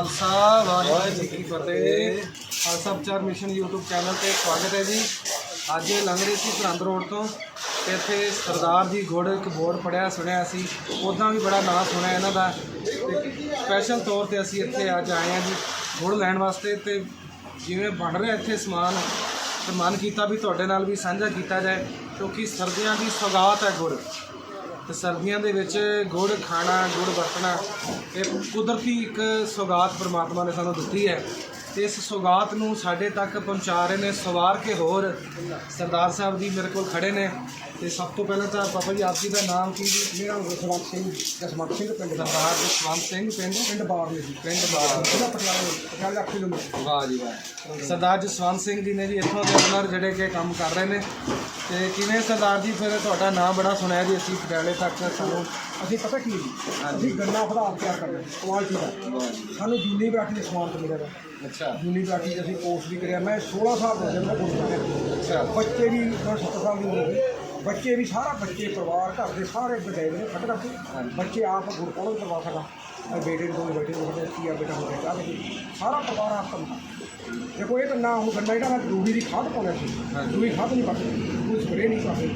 ਖਾਲਸਾ ਵਾਹਿਗੁਰੂ ਜੀ ਕੀ ਫਤਿਹ ਖਾਲਸਾ ਵਿਚਾਰ mission YouTube channel ਤੇ ਸਵਾਗਤ ਹੈ ਜੀ। ਅੱਜ ਇਹ ਲੰਘ ਰਹੇ ਸੀ ਸਰਹੰਦ ਰੋਡ ਤੋਂ ਤੇ ਇੱਥੇ ਸਰਦਾਰ ਜੀ ਗੁੜ ਇੱਕ ਬੋਰਡ ਪੜਿਆ ਸੁਣਿਆ ਸੀ ਉਦਾਂ ਵੀ ਬੜਾ ਨਾਂ ਸੁਣਿਆ ਇਹਨਾਂ ਦਾ। ਸਪੈਸ਼ਲ ਤੌਰ ਤੇ ਅਸੀਂ ਇੱਥੇ ਅੱਜ ਆਏ ਹਾਂ ਜੀ ਗੁੜ ਲੈਣ ਵਾਸਤੇ। ਤੇ ਜਿਵੇਂ ਬਣ ਰਿਹਾ ਇੱਥੇ ਸਮਾਨ ਤੇ ਮਨ ਕੀਤਾ ਵੀ ਤੁਹਾਡੇ ਨਾਲ ਵੀ ਸਾਂਝਾ ਕੀਤਾ ਜਾਏ ਕਿਉਂਕਿ ਸਰਦੀਆਂ ਦੀ ਸੌਗਾਤ ਹੈ ਗੁੜ। ਤੇ ਸਰਦੀਆਂ ਦੇ ਵਿੱਚ ਗੁੜ ਖਾਣਾ ਗੁੜ ਵਰਤਣਾ ਇਹ ਕੁਦਰਤੀ ਇੱਕ ਸੌਗਾਤ ਪ੍ਰਮਾਤਮਾ ਨੇ ਸਾਨੂੰ ਦਿੱਤੀ ਹੈ। ਤੇ ਇਸ ਸੌਗਾਤ ਨੂੰ ਸਾਡੇ ਤੱਕ ਪਹੁੰਚਾ ਰਹੇ ਨੇ ਸਵਾਰ ਕੇ ਹੋਰ ਸਰਦਾਰ ਸਾਹਿਬ ਜੀ ਮੇਰੇ ਕੋਲ ਖੜੇ ਨੇ। ਤੇ ਸਭ ਤੋਂ ਪਹਿਲਾਂ ਤਾਂ ਪਾਪਾ ਜੀ ਆਪ ਜੀ ਦਾ ਨਾਮ ਕੀ ਜੀ? ਮੇਰਾ ਜਸਵੰਤ ਸਿੰਘ ਜਸਵੰਤ ਸਿੰਘ ਪਿੰਡ ਸਰਦਾਰ ਜਸਵੰਤ ਸਿੰਘ ਪਿੰਡ? ਪਿੰਡ ਬਾਰਲੇ ਜੀ। ਪਿੰਡ ਬਾਰਲੇ ਜ਼ਿਲ੍ਹਾ ਪਟਿਆਲਾ ਪਟਿਆਲਾ ਕਿਲੋਮੀਟਰ। ਵਾਹ ਜੀ ਵਾਹ। ਸਰਦਾਰ ਜਸਵੰਤ ਸਿੰਘ ਜੀ ਨੇ ਜੀ ਇੱਥੋਂ ਦੇ ਓਨਰ ਜਿਹੜੇ ਕਿ ਕੰਮ ਕਰ ਰਹੇ ਨੇ। ਤੇ ਕਿਵੇਂ ਸਰਦਾਰ ਜੀ ਫਿਰ ਤੁਹਾਡਾ ਨਾਮ ਬੜਾ ਸੁਣਿਆ ਜੀ ਅਸੀਂ ਪਟਿਆਲੇ ਤੱਕ ਸਾਨੂੰ ਅਸੀਂ ਪਤਾ ਕੀ ਜੀ? ਅਸੀਂ ਗੰਨਾ ਪਦਾਰਥ ਤਿਆਰ ਕਰਦੇ ਕੁਆਲਿਟੀ ਦਾ ਸਾਨੂੰ ਜੂਨੀ ਬਰਾਟੀ ਦੇ ਸਮਾਨ ਤੋਂ ਮਿਲਿਆ ਅੱਛਾ। ਜੂਨੀ ਬਰਾਟੀ 'ਚ ਅਸੀਂ ਕੋਰਸ ਵੀ ਕਰਿਆ। ਮੈਂ 16 ਸਾਲ ਦਾ ਜਦੋਂ ਕੋਰਸ ਕਰਿਆ। ਅੱਛਾ। ਬੱਚੇ ਵੀ ਹੁਣ 70 ਸਾਲ ਦੀ ਉਮਰ ਬੱਚੇ ਵੀ ਸਾਰਾ ਬੱਚੇ ਪਰਿਵਾਰ ਘਰ ਦੇ ਸਾਰੇ ਬਟਾਏ ਨੇ ਖੱਟ ਕਰਕੇ ਬੱਚੇ ਆਪ ਕੋਲੋਂ ਕਰਵਾ ਸਕਦਾ। ਇਹ ਬੇਟੇ ਦੇ ਦੋ ਬੇਟੇ ਦੇ ਬੇਟੇ ਆ ਬੇਟਾ ਹੋ ਗਿਆ ਸਾਰਾ ਪਰਿਵਾਰ ਆਪ ਕੰਮ ਦੇਖੋ ਇਹ ਤਾਂ ਨਾ ਹੁਣ ਗੰਨਾ ਜਿਹੜਾ ਮੈਂ ਰੂੜੀ ਦੀ ਖਾਦ ਪਾਉਣਾ ਸੀ ਦੂਈ ਖਾਦ ਨਹੀਂ ਪਾਉਂਦੇ। ਕੋਈ ਸਪਰੇ ਨਹੀਂ ਕਰਦੇ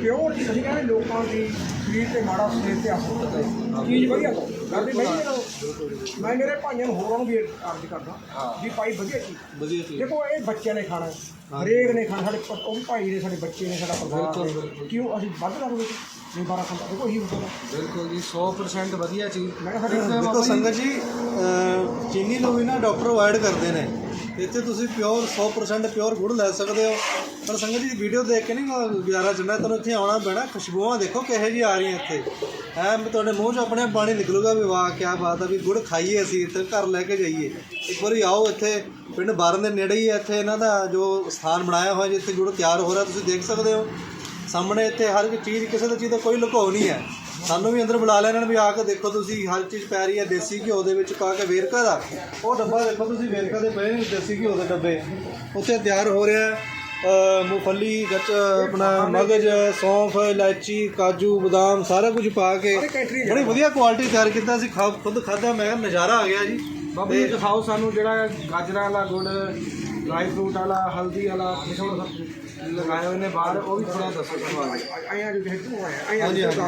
ਪਿਓਰ ਚੀਜ਼ ਅਸੀਂ ਕਹਿੰਦੇ ਲੋਕਾਂ ਦੀ ਸਰੀਰ ਤੇ ਮਾੜਾ ਸਰੀਰ ਤੇ ਅਸਰ ਚੀਜ਼ ਵਧੀਆ ਤੋਂ ਗੱਲ ਨਹੀਂ ਮੈਂ ਮੇਰੇ ਭਾਈਆਂ ਨੂੰ ਹੋਰਾਂ ਨੂੰ ਵੀ ਅਰਜ਼ ਕਰਦਾ ਵੀ ਭਾਈ ਵਧੀਆ ਚੀਜ਼। ਵਧੀਆ ਚੀਜ਼। ਦੇਖੋ ਇਹ ਬੱਚਿਆਂ ਨੇ ਖਾਣਾ। ਹਰੇਕ ਨੇ ਖਾਣਾ ਸਾਡੇ ਉਹ ਭਾਈ ਨੇ ਸਾਡੇ ਬੱਚੇ ਨੇ ਸਾਡਾ ਪਰਿਵਾਰ ਕਿਉਂ ਅਸੀਂ ਵੱਧ ਕਰ ਲਈਏ ਨਹੀਂ ਬਾਰਾ ਖਾਂਦਾ ਦੇਖੋ ਹੀ ਹੁੰਦਾ ਬਿਲਕੁਲ ਜੀ 100% ਵਧੀਆ ਚੀਜ਼। ਮੈਂ ਦੇਖੋ ਸੰਗਤ ਜੀ ਚੀਨੀ ਨੂੰ ਵੀ ਨਾ ਡਾਕਟਰ ਅਵਾਇਡ ਕਰਦੇ ਨੇ ਇੱਥੇ ਤੁਸੀਂ ਪਿਓਰ 100% ਪਿਓਰ ਗੁੜ ਲੈ ਸਕਦੇ ਹੋ। ਪਰ ਸੰਗਤ ਜੀ ਵੀਡੀਓ ਦੇਖ ਕੇ ਨਹੀਂ ਗੁਜ਼ਾਰਾ ਚੰਨਾ ਤੁਹਾਨੂੰ ਇੱਥੇ ਆਉਣਾ ਪੈਣਾ, ਖੁਸ਼ਬੂਆਂ ਦੇਖੋ ਕਿਹੋ ਜੀ ਆ ਰਹੀਆਂ ਇੱਥੇ। ਹੈ ਤੁਹਾਡੇ ਮੂੰਹ 'ਚ ਆਪਣੇ ਪਾਣੀ ਨਿਕਲੂਗਾ ਵੀ ਵਾਹ ਕੀ ਬਾਤ ਆ ਵੀ ਗੁੜ ਖਾਈਏ ਅਸੀਂ ਇੱਥੇ, ਘਰ ਲੈ ਕੇ ਜਾਈਏ। ਇੱਕ ਵਾਰੀ ਆਓ ਇੱਥੇ, ਪਿੰਡ ਬਾਰਨ ਦੇ ਨੇੜੇ ਹੀ ਹੈ ਇੱਥੇ ਇਹਨਾਂ ਦਾ ਜੋ ਸਥਾਨ ਬਣਾਇਆ ਹੋਇਆ ਜਿੱਥੇ ਗੁੜ ਤਿਆਰ ਹੋ ਰਿਹਾ, ਤੁਸੀਂ ਦੇਖ ਸਕਦੇ ਹੋ। ਸਾਹਮਣੇ ਇੱਥੇ ਹਰ ਇੱਕ ਚੀਜ਼, ਕਿਸੇ ਦਾ ਚੀਜ਼ ਦਾ ਕੋਈ ਲੁਕਾਓ ਨਹੀਂ ਹੈ। ਸਾਨੂੰ ਵੀ ਅੰਦਰ ਬੁਲਾ ਲੈਣ ਵੀ ਆ ਕੇ ਦੇਖੋ ਤੁਸੀਂ ਹਰ ਚੀਜ਼ ਪੈ ਰਹੀ ਹੈ ਦੇਸੀ ਘਿਓ ਦੇ ਵਿੱਚ ਪਾ ਕੇ ਵੇਰਕਾ ਦਾ। ਉਹ ਡੱਬਾ ਦੇਖੋ ਤੁਸੀਂ ਵੇਰਕਾ ਦੇ ਪਏ ਨੇ ਦੇਸੀ ਘਿਓ ਦੇ ਡੱਬੇ। ਉੱਥੇ ਤਿਆਰ ਹੋ ਰਿਹਾ ਮੂੰਗਫਲੀ ਗੱਚ ਆਪਣਾ ਮਗਜ ਸੌਂਫ ਇਲਾਇਚੀ ਕਾਜੂ ਬਦਾਮ ਸਾਰਾ ਕੁਝ ਪਾ ਕੇ ਬੜੀ ਵਧੀਆ ਕੁਆਲਿਟੀ ਤਿਆਰ ਕੀਤਾ ਸੀ ਖਾ ਖੁਦ ਖਾਦਾ ਮੈਂ ਨਜ਼ਾਰਾ ਆ ਗਿਆ ਜੀ। ਬਾਬੂ ਜੀ ਦਿਖਾਓ ਸਾਨੂੰ ਜਿਹੜਾ ਗਾਜਰਾਂ ਵਾਲਾ ਗੁੜ ਡਰਾਈ ਫਰੂਟ ਵਾਲਾ ਹਲਦੀ ਵਾਲਾ ਮਿਸ਼ਰਣ ਸਭ ਲਗਾਏ ਹੋਏ ਨੇ ਬਾਹਰ ਉਹ ਵੀ ਥੋੜਾ ਦੱਸੋ ਸਾਨੂੰ ਆਇਆ ਜੋ ਹੈ ਤੂੰ ਆਇਆ ਆਇਆ ਜੀ ਆ ਜੀ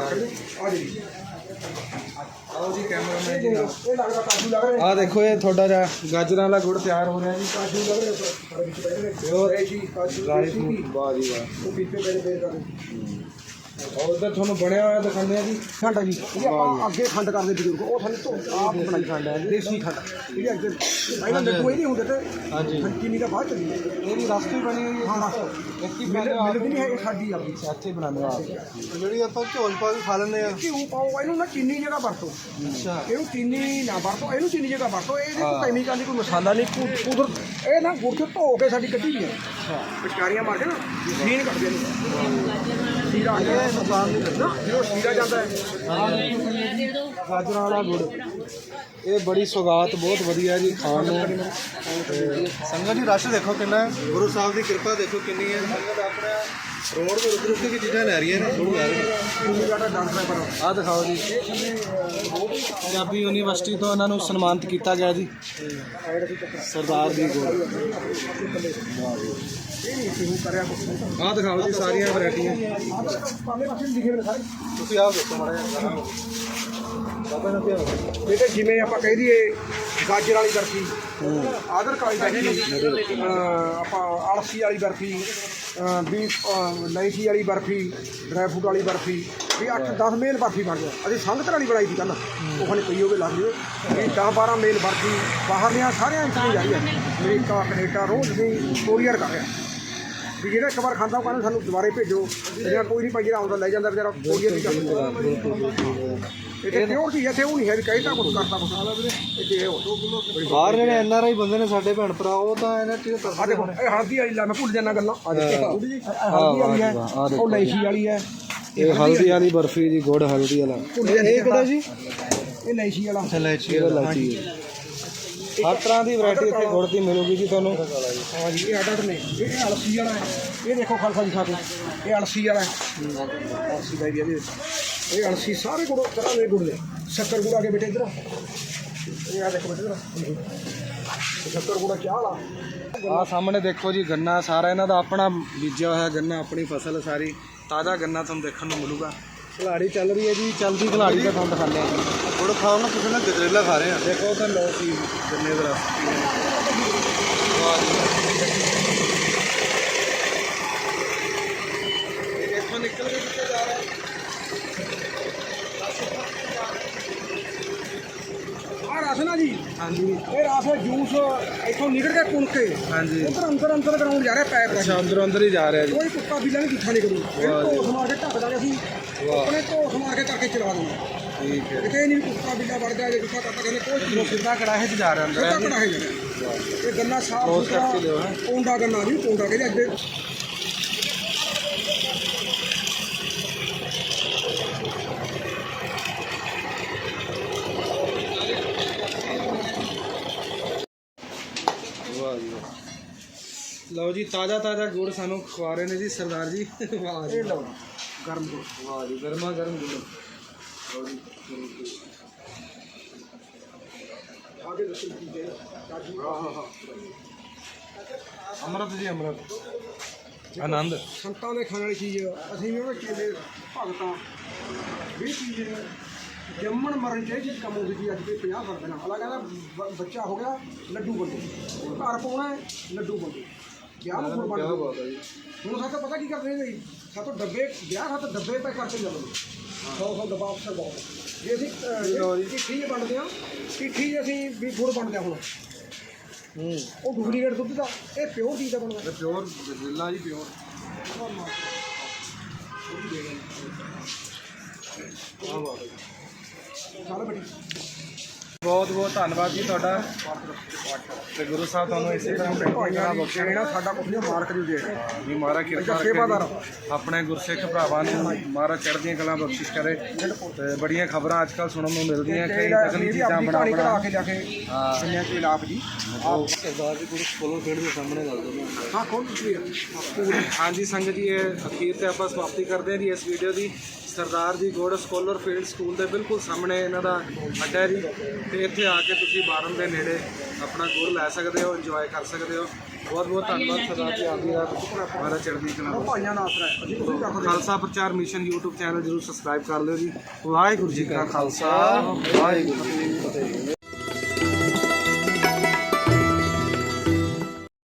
ਆਓ ਜੀ ਕੈਮਰਾਮੈਨ ਜੀ ਇਹ ਲੱਗਦਾ ਕਾਜੂ ਲੱਗ ਰਿਹਾ। ਆ ਦੇਖੋ ਇਹ ਤੁਹਾਡਾ ਜਿਹੜਾ ਗਾਜਰਾਂ ਵਾਲਾ ਗੁੜ ਤਿਆਰ ਹੋ ਰਿਹਾ ਜੀ। ਕਾਜੂ ਲੱਗ ਰਿਹਾ ਸਾਡੇ ਵਿੱਚ ਪੈ ਰਹੇ ਪਿਓਰ ਹੈ ਜੀ ਕਾਜੂ ਵਾਹ ਜੀ ਵਾਹ। ਉਹ ਪੀਪੇ ਪੈ ਕਰਦੇ ਔਰ ਉਧਰ ਤੁਹਾਨੂੰ ਬਣਿਆ ਹੋਇਆ ਦਿਖਾਉਂਦੇ ਆ ਜੀ। ਖੰਡ ਆ ਜੀ। ਇਹ ਆਪਾਂ ਅੱਗੇ ਖੰਡ ਕਰਦੇ ਬਜ਼ੁਰਗ ਉਹ ਸਾਨੂੰ ਤੋਂ ਆਪ ਬਣਾਈ ਖੰਡ ਹੈ ਦੇਸੀ ਖੰਡ ਇਹ ਅੱਗੇ ਪਹਿਲਾਂ ਲੱਡੂ ਇਹ ਨਹੀਂ ਹੁੰਦੇ ਤੇ ਹਾਂਜੀ। ਚੀਨੀ ਦਾ ਬਾਅਦ ਚੱਲੀ ਇਹ ਵੀ ਰਸਤੇ ਬਣੀ ਹੋਈ ਹੈ ਹਾਂ ਰਸ ਇੱਕ ਹੀ ਮਿਲ ਮਿਲਦੀ ਨਹੀਂ ਹੈ ਸਾਡੀ ਆਪਣੀ ਇੱਥੇ ਬਣਾਉਂਦੇ ਆ। ਜਿਹੜੀ ਆਪਾਂ 'ਚ ਪਾ ਕੇ ਖਾ ਲੈਂਦੇ ਆ। ਘਿਓ ਪਾਓ ਇਹਨੂੰ ਨਾ ਚੀਨੀ ਜਗ੍ਹਾ ਵਰਤੋ। ਅੱਛਾ। ਇਹਨੂੰ ਚੀਨੀ ਨਾ ਵਰਤੋ ਇਹਨੂੰ ਚੀਨੀ ਜਗ੍ਹਾ ਵਰਤੋ। ਇਹਦੇ ਕੋਈ ਕੈਮੀਕਲ ਨਹੀਂ ਕੋਈ ਮਸਾਲਾ ਨਹੀਂ ਕੁਦਰਤ ਇਹ ਨਾ ਗੁੜ ਚ ਧੋ ਕੇ ਸਾਡੀ ਕੱਢੀ ਹੈ। ਪਿਚਕਾਰੀਆਂ ਮਾਰ ਕੇ ਨਾ ਸੀਨ ਕੱਢਦੇ ਨੇ। ਸੀਰਾ ਇਹ ਨੁਕਸਾਨ ਨਹੀਂ ਕਰਦਾ ਜਦੋਂ ਸੀਰਾ ਜਾਂਦਾ ਹੈ ਗਾਜਰਾਂ ਵਾਲਾ ਗੁੜ ਇਹ ਬੜੀ ਸੌਗਾਤ ਬਹੁਤ ਵਧੀਆ ਜੀ ਖਾਣ ਨੂੰ। ਸੰਗਤ ਜੀ ਰਸ਼ ਦੇਖੋ ਕਿੰਨਾ ਹੈ। ਗੁਰੂ ਸਾਹਿਬ ਦੀ ਕਿਰਪਾ ਦੇਖੋ ਕਿੰਨੀ ਹੈ। ਸੰਗਤ ਆਪਣਾ ਰੋਡ ਦੇ ਉੱਤੇ ਉੱਤੇ ਕੀ ਚੀਜ਼ਾਂ ਲੈ ਰਹੀਆਂ ਨੇ। ਗੁਰੂ ਲੈ ਰਹੀਆਂ ਚੀਨੀ ਦਾ ਡਾਂਸ ਕਰਾਂ ਆਹ ਦਿਖਾਓ ਜੀ। ਪੰਜਾਬੀ ਯੂਨੀਵਰਸਿਟੀ ਤੋਂ ਇਹਨਾਂ ਨੂੰ ਸਨਮਾਨਿਤ ਕੀਤਾ ਗਿਆ ਜੀ। ਸਰਦਾਰ ਇਹ ਨਹੀਂ ਆਹ ਦਿਖਾਓ ਜੀ ਸਾਰੀਆਂ ਵੈਰਾਈਟੀਆਂ। ਤੁਸੀਂ ਆਪ ਦੇਖੋ ਮਾੜਾ ਜਿਹਾ ਬੇਟੇ ਜਿਵੇਂ ਆਪਾਂ ਕਹਿ ਦਈਏ ਗਾਜਰ ਵਾਲੀ ਬਰਫੀ ਆਦਰ ਕਾਲੀ ਬਰਫੀ ਆਪਾਂ ਆਲਸੀ ਵਾਲੀ ਬਰਫੀ ਵੀ ਇਲਾਇਚੀ ਵਾਲੀ ਬਰਫੀ ਡਰਾਈ ਫਰੂਟ ਵਾਲੀ ਬਰਫੀ ਵੀ 8 10 ਮੇਲ ਬਰਫੀ ਬਣ ਗਿਆ ਅਸੀਂ ਸੰਗਤ ਵਾਲੀ ਬਣਾਈ ਸੀ ਕੱਲ ਉਹ ਖਾਣੇ ਪਈ ਹੋਵੇ ਲੱਗ ਲਿਓ ਵੀ 10 12 ਮੇਲ ਬਰਫੀ ਬਾਹਰਲੀਆਂ ਸਾਰੀਆਂ ਇੰਟਰੀ ਜਾਈ ਹੈ ਅਮਰੀਕਾ ਕੈਨੇਡਾ ਰੋਜ਼ ਵੀ ਕੋਰੀਅਰ ਕਰ ਰਿਹਾ। ਵੀ ਜਿਹੜਾ ਇੱਕ ਵਾਰ ਖਾਂਦਾ ਉਹ ਕਹਿੰਦਾ ਸਾਨੂੰ ਦੁਬਾਰੇ ਭੇਜੋ। ਜਿਹੜਾ ਕੋਈ ਨਹੀਂ ਭਾਈ ਜਿਹੜਾ ਆਉਂਦਾ ਲੈ ਜਾਂਦਾ ਵਿਚਾਰਾ ਕੋਰੀਅਰ ਨਹੀਂ ਕਰਦਾ। ਇਹ ਤੇ ਪਿਓਰ ਹੈ ਤੇ ਉਹ ਨਹੀਂ ਹੈ ਵੀ ਕਹਿਤਾ ਕੁਝ ਕਰਤਾ ਕੁਝ ਇਹ ਹੋ ਬਾਹਰ ਜਿਹੜੇ ਐਨ ਆਰ ਆਈ ਬੰਦੇ ਨੇ ਸਾਡੇ ਭੈਣ ਭਰਾ ਉਹ ਤਾਂ ਇਹਨਾਂ ਚੀਜ਼ਾਂ ਤਰਸਦੇ ਦੇਖੋ ਇਹ ਹਲਦੀ ਵਾਲੀ ਲਾ ਮੈਂ ਭੁੱਲ ਜਾਂਦਾ ਗੱਲਾਂ। ਆ ਦੇਖੋ ਹਲਦੀ ਵਾਲੀ ਹੈ ਉਹ ਇਲਾਇਚੀ ਵਾਲੀ ਹੈ। ਇਹ ਹਲਦੀ ਵਾਲੀ ਬਰਫੀ ਜੀ ਗੁੜ ਹਲਦੀ ਵਾਲਾ। ਇਹ ਕਿਹੜਾ ਜੀ? ਇਹ ਇਲਾਇਚੀ ਵਾਲਾ। ਇਲਾਇਚੀ ਇਹ ਲਾਚੀ ਹੈ ਹਰ ਤਰ੍ਹਾਂ ਦੀ ਵੈਰਾਈਟੀ ਇੱਥੇ ਗੁੜ ਦੀ ਮਿਲੂਗੀ ਜੀ ਤੁਹਾਨੂੰ। ਹਾਂ ਜੀ ਇਹ ਅੱਡ ਨੇ। ਇਹ ਅਲਸੀ ਵਾਲਾ ਹੈ। ਇਹ ਦੇਖੋ ਖਾਲਸਾ ਜੀ ਖਾਤੇ ਇਹ ਅਲਸੀ ਵਾਲਾ ਹੈ। ਅਲਸੀ ਦਾ ਵੀ ਇਹਦੇ ਇਹ ਅਲਸੀ ਸਾਰੇ ਗੁੜ ਤਰ੍ਹਾਂ ਦੇ ਗੁੜ ਨੇ। ਸ਼ੱਕਰ ਗੁੜ ਆ ਕੇ ਬੇਟੇ ਇਧਰ। ਇਹ ਆ ਦੇਖੋ ਬੇਟੇ 75 ਗੁਣਾ ਚਾਹ ਵਾਲਾ ਆ? ਸਾਹਮਣੇ ਦੇਖੋ ਜੀ ਗੰਨਾ ਸਾਰਾ ਇਹਨਾਂ ਦਾ ਆਪਣਾ ਬੀਜਿਆ ਹੋਇਆ ਗੰਨਾ ਆਪਣੀ ਫਸਲ ਸਾਰੀ। ਤਾਜ਼ਾ ਗੰਨਾ ਤੁਹਾਨੂੰ ਦੇਖਣ ਨੂੰ ਮਿਲੂਗਾ। ਖਿਲਾੜੀ ਚੱਲ ਰਹੀ ਹੈ ਜੀ ਚਲਦੀ ਖਿਲਾੜੀ ਦਾ ਤੁਹਾਨੂੰ ਦਿਖਾਉਂਦੇ ਆ ਗੁੜ ਖਾਓ ਨਾ ਤੁਸੀਂ ਨਾ ਗਜਰੇਲਾ ਖਾ ਰਹੇ ਆ। ਦੇਖੋ ਤਾਂ ਲੋ ਸੀ ਗੰਨੇ ਦਾ ਰਸ ਵਾਹ ਜੀ ਇਹ ਇੱਥੋਂ ਨਿਕਲ ਕੇ ਕਿੱਥੇ ਜਾ ਰਿਹਾ ਰਸ ਨਾ ਜੀ। ਹਾਂਜੀ। ਇਹ ਰਸ ਜੂਸ ਇੱਥੋਂ ਨਿਕਲ ਕੇ ਕੁਣ ਕੇ ਹਾਂਜੀ। ਉਧਰ ਅੰਦਰ ਅੰਦਰ ਗਰਾਉਂਡ ਜਾ ਰਿਹਾ ਪੈਪ। ਰਾਹੀਂ ਅੱਛਾ ਅੰਦਰੋਂ ਅੰਦਰ ਹੀ ਜਾ ਰਿਹਾ ਜੀ। ਕੋਈ ਕੁੱਤਾ ਬਿੱਲਾ ਨਹੀਂ ਦਿਖਾ ਨਹੀਂ ਕਰੂ ਵਾਹ ਜੀ। ਮਾਰ ਕੇ ਢੱਕ ਦਾਂਗੇ ਅਸੀਂ। ਵਾਹ। ਆਪਣੇ ਢੋਸ ਮਾਰ ਕੇ ਕਰਕੇ ਚਲਾ ਦੇਣਾ। ਠੀਕ ਹੈ। ਕਿਤੇ ਨਹੀਂ ਕੁੱਤਾ ਬਿੱਲਾ ਵੜ ਜਾਏ ਕੁੱਤਾ ਕੱਟਾ ਕਹਿੰਦੇ ਕੋਈ ਇਹ ਸਿੱਧਾ ਕੜਾਹੇ 'ਚ ਜਾ ਰਿਹਾ ਅੰਦਰ ਕੁੱਤਾ ਹੈ ਜੀ ਕੜਾ ਹੈ ਜਿਹੜਾ ਇਹ ਗੰਨਾ ਸਾਫ਼ Close ਸੁਥਰਾ ਕਰਕੇ ਲਿਓ, ਹੈਂ। ਪੌਂਡਾ ਗੰਨਾ ਨਹੀਂ ਪੌਂਡਾ ਕਹਿੰਦੇ ਅੱਗੇ ਵਾਹ ਜੀ ਵਾਹ। ਲਓ ਜੀ ਤਾਜ਼ਾ ਤਾਜ਼ਾ ਗੁੜ ਸਾਨੂੰ ਖਵਾ ਰਹੇ ਨੇ ਜੀ ਸਰਦਾਰ ਜੀ। ਵਾਹ ਜੀ ਇਹ ਲਓ ਗਰਮ ਗੁੜ। ਵਾਹ ਜੀ ਗਰਮਾ ਗਰਮ ਗੁੜ। ਲਓ ਜੀ ਆਗੇ ਦੱਸੋ ਕੀ ਹੈ। ਕਾਜੂ ਹਾਂ ਹਾਂ ਹਾਂ। ਅੰਮ੍ਰਿਤ ਜੀ ਅੰਮ੍ਰਿਤ। ਆਨੰਦ। ਸੰਤਾਂ ਦੇ ਖਾਣ ਵਾਲੀ ਚੀਜ਼ ਅਸੀਂ ਵੀ ਉਹਦੇ ਕੇਲੇ ਭਗਤਾਂ। ਵੀ ਚੀਜ਼ ਜੰਮਣ ਮਰਨ ਚ ਇਹ ਚੀਜ਼ ਕੰਮ ਹੁੰਦੀ ਸੀ ਅੱਜ ਦੇ 50 ਕਰ ਦੇਣਾ ਅਲਾ ਕਹਿੰਦਾ ਬੱਚਾ ਹੋ ਗਿਆ ਲੱਡੂ ਬੰਦੇ ਘਰ ਪਾਉਣਾ ਲੱਡੂ ਬੰਦੇ ਗੁੜ ਕਿਆ ਬੰਦੇ ਬਾਤ ਹੈ ਜੀ। ਹੁਣ ਸਾਥੋਂ ਪਤਾ ਕੀ ਕਰਦੇ ਨੇ ਜੀ? ਸਾਥੋਂ ਡੱਬੇ ਵਿਆਹ ਸਾਥੋਂ ਡੱਬੇ ਪੈ ਕਰਕੇ ਜਾਂਦੇ ਸੌ ਸੌ ਡੱਬਾ ਅਫਸਰ ਬਹੁਤ ਜੇ ਅਸੀਂ ਜੇ ਚਿੱਠੀ ਜੇ ਵੰਡਦੇ ਆ ਚਿੱਠੀ 'ਚ ਅਸੀਂ ਵੀ ਗੁੜ ਵੰਡਦੇ ਆ ਹੁਣ। ਹੂੰ। ਉਹ ਡੁਪਲੀਕੇਟ ਦੁੱਧ ਦਾ ਇਹ ਪਿਓਰ ਚੀਜ਼ ਦਾ ਬਣਦਾ। ਪਿਓਰ ਜ਼ਿਲ੍ਹਾ ਜੀ ਪਿਓਰ ਚੱਲ ਬੇਟੀ ਬਹੁਤ ਬਹੁਤ ਧੰਨਵਾਦ ਜੀ ਤੁਹਾਡਾ। ਤੇ ਗੁਰੂ ਸਾਹਿਬ ਤੁਹਾਨੂੰ ਇਸੇ ਤਰ੍ਹਾਂ ਭਾਈਆਂ ਦੀ ਸ਼ੈਣਾ ਸਾਡਾ ਕੁਝ ਨਹੀਂ ਮਾਰਕ ਦੀ ਦੇ ਜੀ ਮਹਾਰਾਜ ਕਿਰਪਾ। ਜੀ। ਆਪਣੇ ਗੁਰਸਿੱਖ ਭਰਾਵਾਂ ਨੂੰ ਮਹਾਰਾਜ ਚੜ੍ਹਦੀਆਂ ਕਲਾਂ ਬਖਸ਼ਿਸ਼ ਕਰੇ। ਤੇ ਬੜੀਆਂ ਖਬਰਾਂ ਅੱਜ ਕੱਲ੍ਹ ਸੁਣਨ ਨੂੰ ਮਿਲਦੀਆਂ ਕਈ ਨਕਲੀ ਚੀਜ਼ਾਂ ਬਣਾ ਬਣਾ ਕੇ ਲਿਆ ਕੇ ਹਾਂ। ਦੁਨੀਆ ਚ ਇਲਾਪ ਜੀ? ਉਹ ਸਰਦਾਰ ਜੀ ਗੁਰੂ ਕੋਲੋਂ ਖੇਡ ਦੇ ਸਾਹਮਣੇ ਗੱਲ ਦੋ ਹਾਂ। ਖੋਲ ਤੁਸੀਂ ਪੂਰੀ ਹਾਂਜੀ ਸੰਗਤ ਜੀ ਇਹ ਅਖੀਰ ਤੇ ਆਪਾਂ ਸਮਾਪਤੀ ਕਰਦੇ ਹਾਂ ਜੀ ਇਸ ਵੀਡੀਓ ਦੀ। ਸਰਦਾਰ ਜੀ ਗੋੜ ਸਕਾਲਰ ਫੀਲਡ ਸਕੂਲ ਦੇ ਬਿਲਕੁਲ ਸਾਹਮਣੇ ਇਹਨਾਂ ਦਾ ਅੱਡਾ ਹੈ ਜੀ। ਤੇ ਇੱਥੇ ਆ ਕੇ ਤੁਸੀਂ ਬਾਰਨ ਦੇ ਨੇੜੇ ਆਪਣਾ ਗੁੜ ਲੈ ਸਕਦੇ ਹੋ ਇੰਜੋਏ ਕਰ ਸਕਦੇ ਹੋ। ਬਹੁਤ ਬਹੁਤ ਧੰਨਵਾਦ ਸਰਦਾਰ ਜੀ ਆਪ ਜੀ ਦਾ ਮਹਾਰਾਜ ਚੜ੍ਹਦੀ ਕਲਾ ਭਾਈਆਂ ਨਾਲ Aasra Khalsa Prachar mission YouTube channel ਜਰੂਰ ਸਬਸਕ੍ਰਾਈਬ ਕਰ ਲਿਓ ਜੀ। ਵਾਹਿਗੁਰੂ ਜੀ ਕਾ ਖਾਲਸਾ ਵਾਹਿਗੁਰੂ ਜੀ